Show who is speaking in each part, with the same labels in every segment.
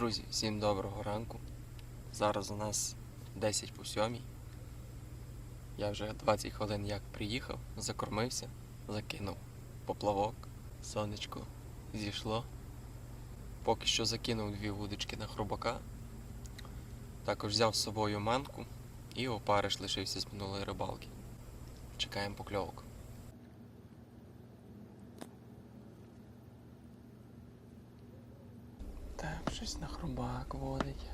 Speaker 1: Друзі, всім доброго ранку. Зараз у нас 10 по 7. Я вже 20 хвилин як приїхав, закормився, закинув поплавок, сонечко зійшло. Поки що закинув дві вудочки на хробака. Також взяв з собою манку і опариш лишився з минулої рибалки. Чекаємо покльовок. Так, щось на хробак водить.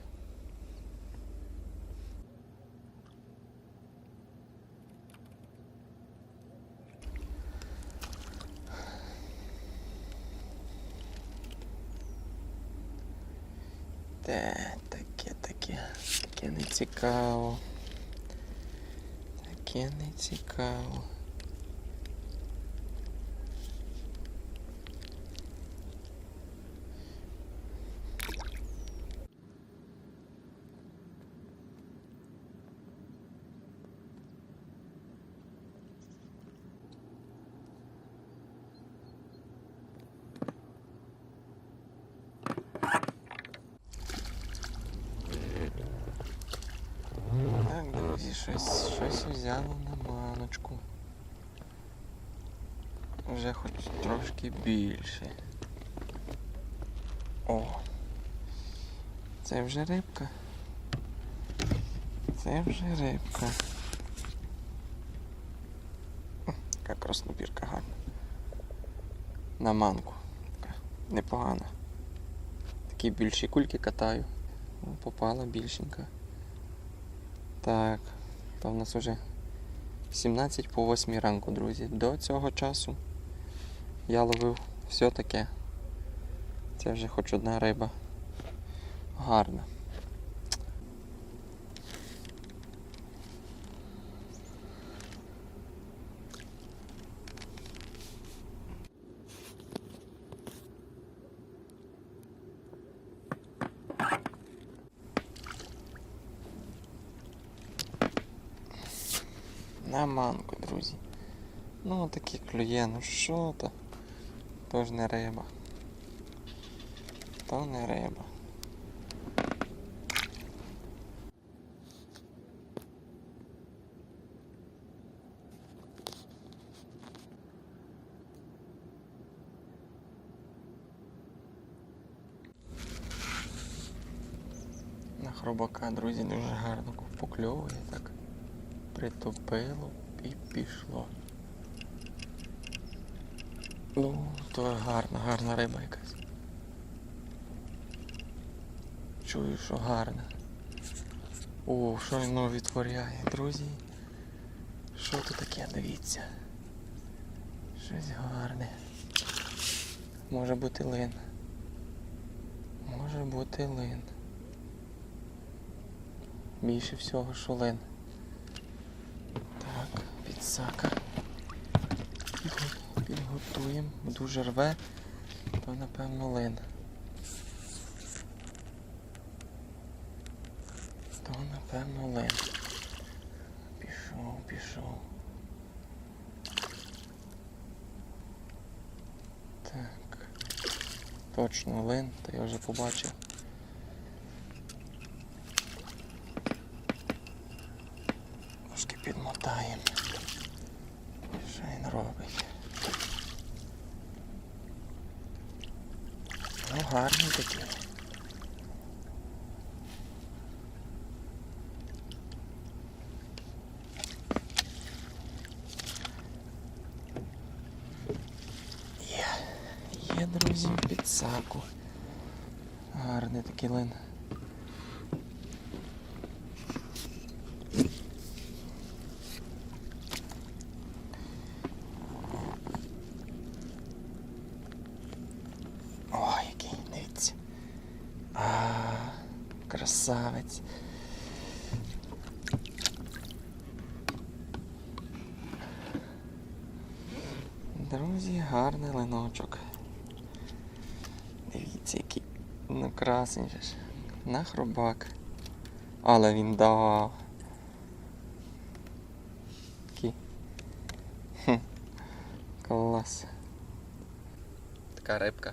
Speaker 1: Те, таке, таке, таке не цікаво. Таке не цікаво. Так, друзі, щось, щось взяло на маночку. Вже хоч трошки більше. О! Це вже рибка. Це вже рибка. О, Яка краснопірка гарна. На манку. Така непогана. Такі більші кульки катаю. Попала більшенька. Так, то в нас вже 17 по 8 ранку, друзі. До цього часу я ловив все таке. Це вже хоч одна риба. Гарна. На манку, друзі. Ну такі клює, ну що то? То ж не риба. То не риба. На хробака, друзі, дуже гарно покльовує так. Притопило і пішло. Ну, то гарна, гарна риба якась. Чую, що гарна. О, що воно відтворяє, друзі. Що тут таке, дивіться. Щось гарне. Може бути лин. Може бути лин. Більше всього, що лин. Підго- Підготуємо. Дуже рве, то напевно лин. То напевно лин. Пішов, пішов. Так. Точно лин, то я вже побачив. Трошки підмотаємо робить. Ну гарний такий. Є, є, друзі, під саку. Гарний такий лин. Красавець. Друзі, гарний линочок. Дивіться, який ну красень же ж. На хробак. Але він дав. Такий. Хм. Клас. Така рибка.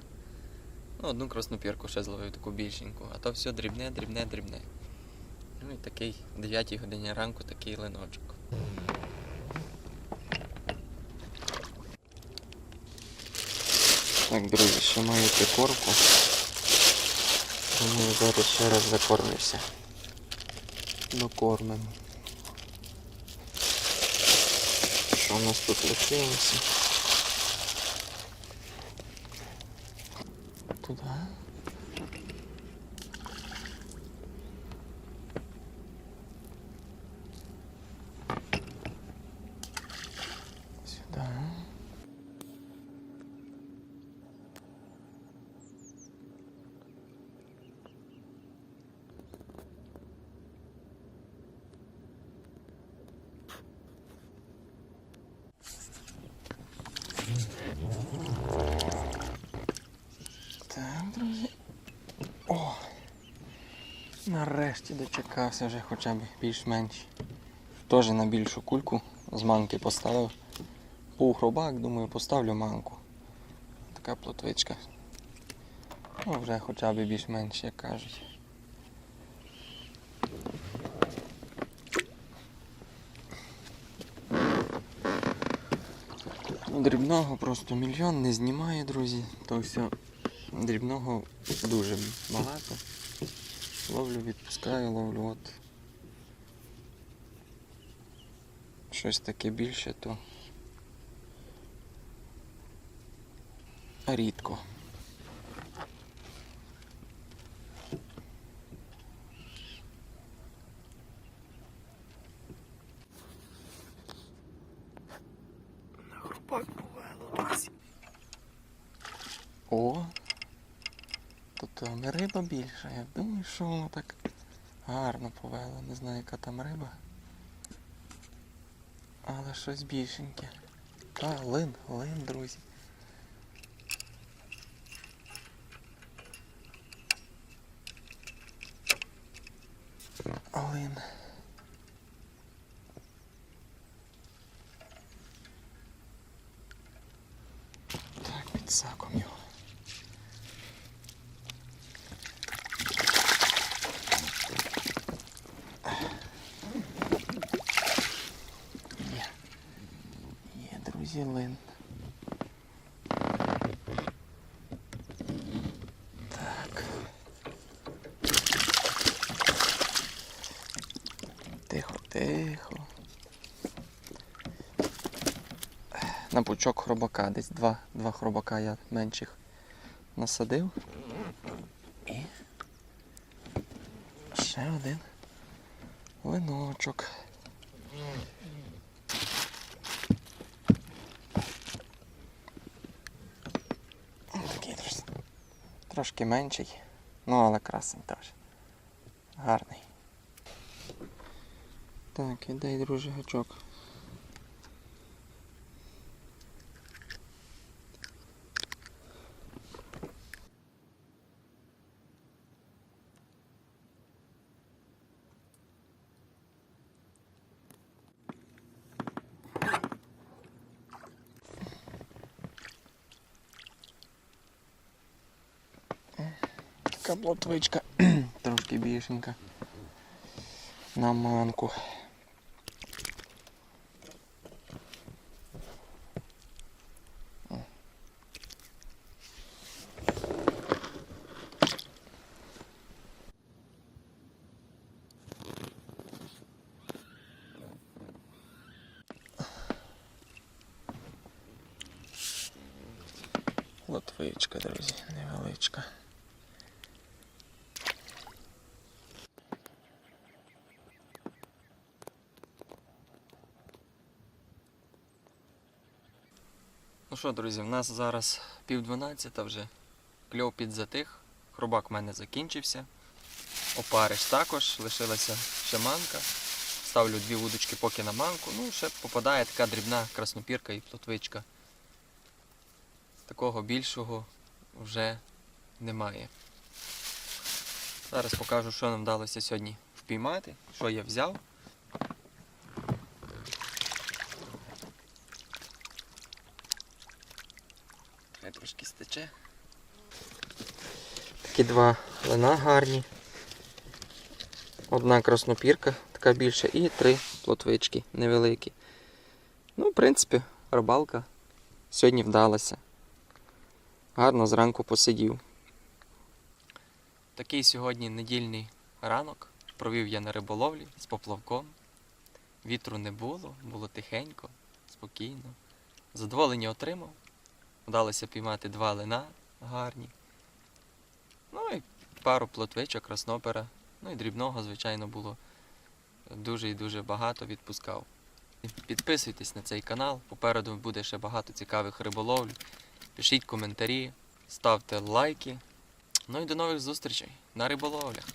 Speaker 1: Ну, одну краснопірку ще зловив таку більшеньку, а то все дрібне, дрібне, дрібне. Ну і такий в 9 годині ранку такий линочок. Так, друзі, ще маю прикормку. Тому зараз ще раз закормлюся. Докормимо. Що у нас тут лишилося? 对吧？Нарешті дочекався вже хоча б більш-менш. Теж на більшу кульку з манки поставив. Був хробак, думаю, поставлю манку. Така плотвичка. Ну, вже хоча б більш-менш, як кажуть. Дрібного просто мільйон не знімає, друзі. То все дрібного дуже багато. Ловлю, відпускаю, ловлю от. Щось таке більше, то рідко. На хрупак повело, друзі. О! Тут там риба більша. Я думаю, що воно так гарно повело. Не знаю, яка там риба. Але щось більшеньке. Та, лин, лин, друзі. Лин. Так, під саком його. Є. Є, друзі, лин. Так. Тихо, тихо. На пучок хробака, десь два, два хробака я менших насадив. І ще один линочок. Такий трош- трошки менший, ну але красень теж. Гарний. Так, іде, друже, гачок. Така плотвичка, трошки більшенька. На манку. Лотвичка, друзі, невеличка. Ну що, друзі, в нас зараз пів дванадцята вже. Кльов підзатих. Хробак в мене закінчився. Опариш також, лишилася ще манка. Ставлю дві вудочки поки на манку. Ну, ще попадає така дрібна краснопірка і плотвичка. Такого більшого вже немає. Зараз покажу, що нам вдалося сьогодні впіймати, що я взяв. Хай трошки стече. Такі два лина гарні. Одна краснопірка, така більша, і три плотвички невеликі. Ну, в принципі, рибалка сьогодні вдалася. Гарно зранку посидів. Такий сьогодні недільний ранок. Провів я на риболовлі з поплавком. Вітру не було, було тихенько, спокійно. Задоволення отримав. Вдалося піймати два лина гарні. Ну і пару плотвичок, краснопера. Ну і дрібного, звичайно, було дуже і дуже багато відпускав. Підписуйтесь на цей канал, попереду буде ще багато цікавих риболовлів. Пишіть коментарі, ставте лайки. Ну і до нових зустрічей на риболовлях.